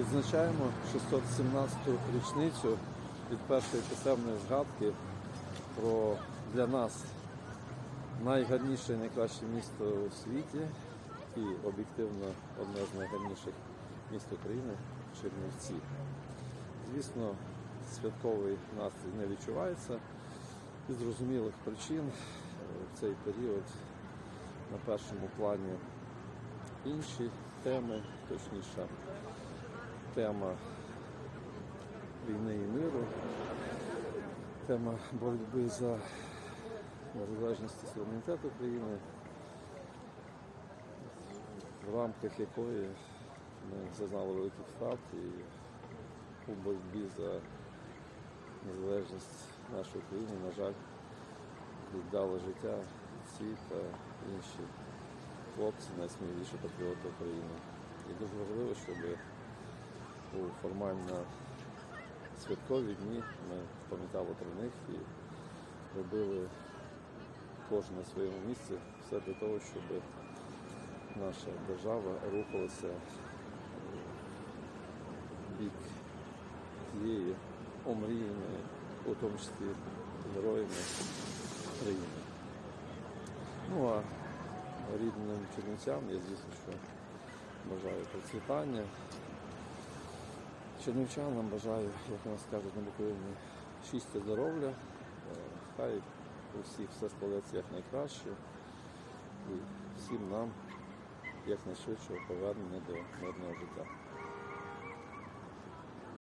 Відзначаємо 617-ту річницю від першої писемної згадки про для нас найгарніше і найкраще місто у світі і об'єктивно одне з найгарніших міст України Чернівці. Звісно, святковий настрій не відчувається із зрозумілих причин. В цей період на першому плані інші теми, точніше, тема війни і миру, тема боротьби за незалежність і суверенітет України, в рамках якої ми зазнали великих втрат і у боротьбі за незалежність нашої країни, на жаль, віддали життя ці та інші хлопці, найсміливіші патріоти України. І дуже важливо, щоб формально святкові дні ми пам'ятали про них і робили кожен на своєму місці все для того, щоб наша держава рухалася в бік тієї омріяної, у тому числі героями країни. Ну а рідним чернівцям я звісно, що бажаю процвітання. Чернівчанам бажаю, як у нас кажуть на Буковині, щастя здоров'я. Е, Хай у всіх все складеться якнайкраще і всім нам якнайшвидшого повернення до мирного життя.